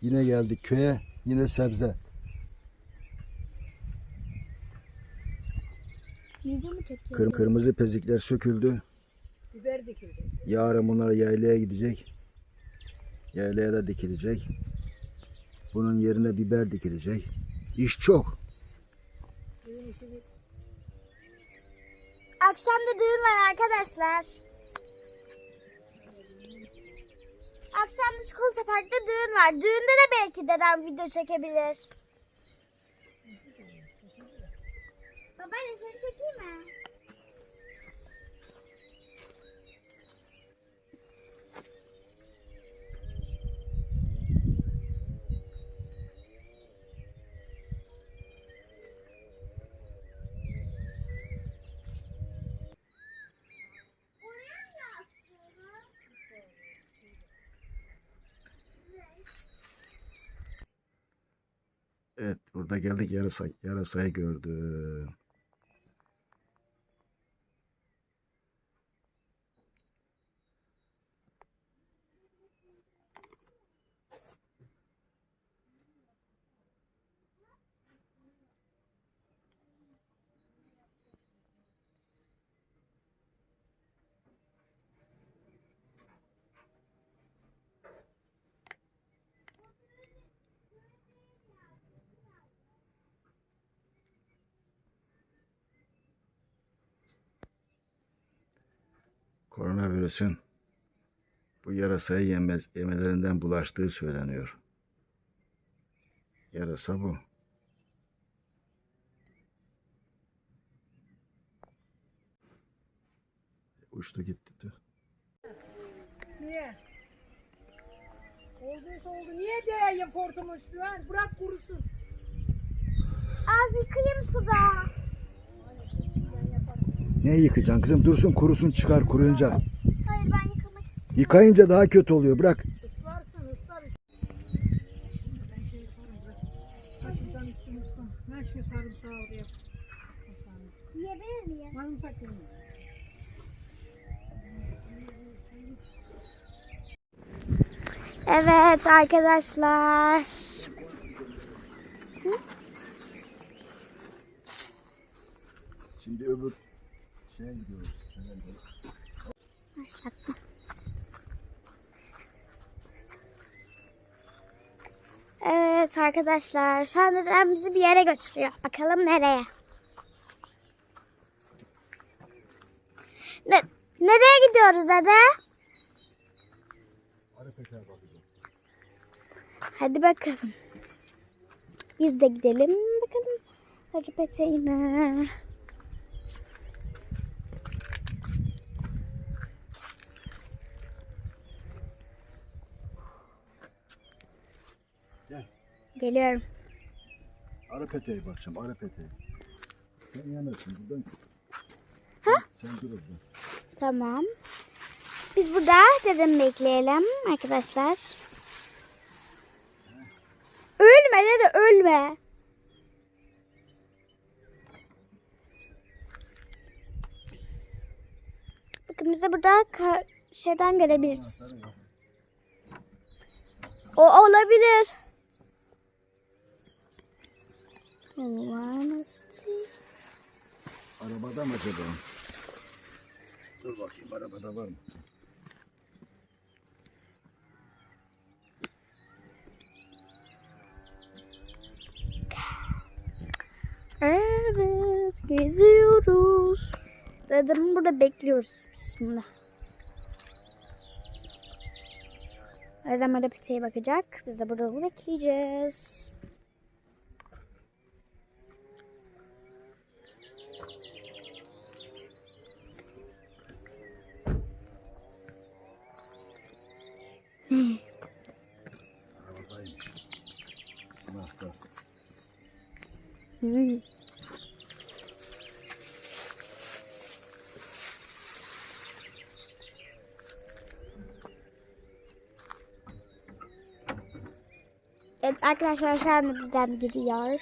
Yine geldik köye. Yine sebze. Kır kırmızı pezikler söküldü. Biber dikildi. Yarın bunlar yaylaya gidecek. Yaylaya da dikilecek. Bunun yerine biber dikilecek. İş çok. Akşam da düğün var arkadaşlar. Akşam da çikolata parkta düğün var. Düğünde de belki dedem video çekebilir. Baba ne seni çekeyim mi? Evet burada geldik yarasa, yarasayı gördü. Koronavirüsün bu yarasayı yemez, yemelerinden bulaştığı söyleniyor. Yarasa bu. Uçtu gitti. Tüh. niye? Olduysa oldu. Niye değeyim fortumu üstüne? Bırak kurusun. Az yıkayayım suda. Ne yıkacaksın kızım? Dursun kurusun çıkar kuruyunca. Hayır ben yıkamak istiyorum. Yıkayınca daha kötü oluyor. Bırak. Yiyebilir miyim? Sarımsak. Evet arkadaşlar. Şimdi öbür şeye gidiyoruz. Başlattım. Evet arkadaşlar şu anda dedem bizi bir yere götürüyor. Bakalım nereye? Ne, nereye gidiyoruz dede? Hadi bakalım. Biz de gidelim bakalım. Arı peteğine. Gel. Geliyorum. Arı peteği bakacağım. Arı peteği. Sen yanırsın buradan. Ha? Sen dur orada. Tamam. Biz burada dedemi bekleyelim arkadaşlar. Ölme dede ölme. Bakın bize burada şeyden görebiliriz. O olabilir. Arabada mı acaba? Dur bakayım arabada var mı? Evet, geziyoruz. Dedem burada bekliyoruz. Dedem arada piteye bakacak. Biz de burada bekleyeceğiz. Arabadaymış. Anahtar. Hmm. Evet arkadaşlar şu anda bizden giriyor.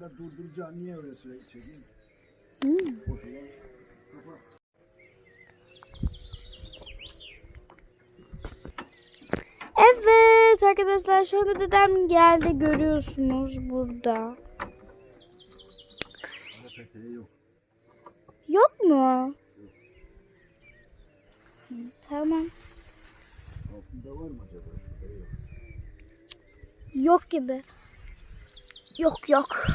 Arada durduracağım. Niye öyle sürekli çekeyim? Hmm. Evet arkadaşlar şu anda dedem geldi görüyorsunuz burada. Yok. Yok mu? Hı, Tamam. Altında var mı acaba? Şurada yok. Yok gibi. Yok yok.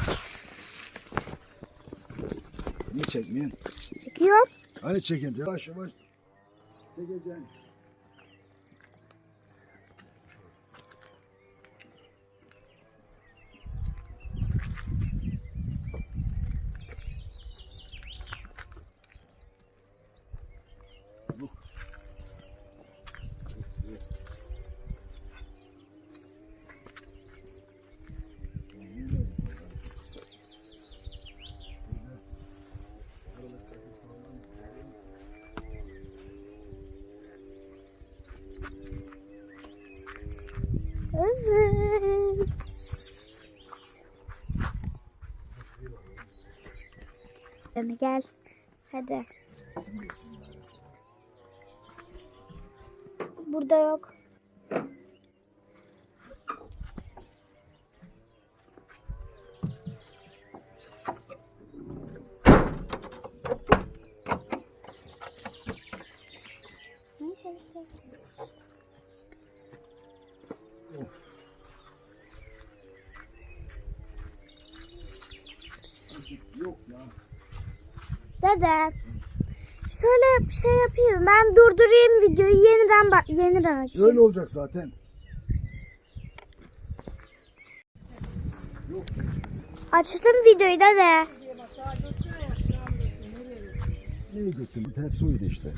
Niye çekmeyin? Çekiyorum. Hani çekin? Yavaş yavaş. Çekeceksin. Evet. Yani gel. Hadi. Burada yok. Yok ya. Dede. Şöyle bir şey yapayım. Ben durdurayım videoyu. Yeniden bak yeniden açayım. Öyle olacak zaten. Açtım videoyu dede. Neyi götürdün? Hep suydu işte.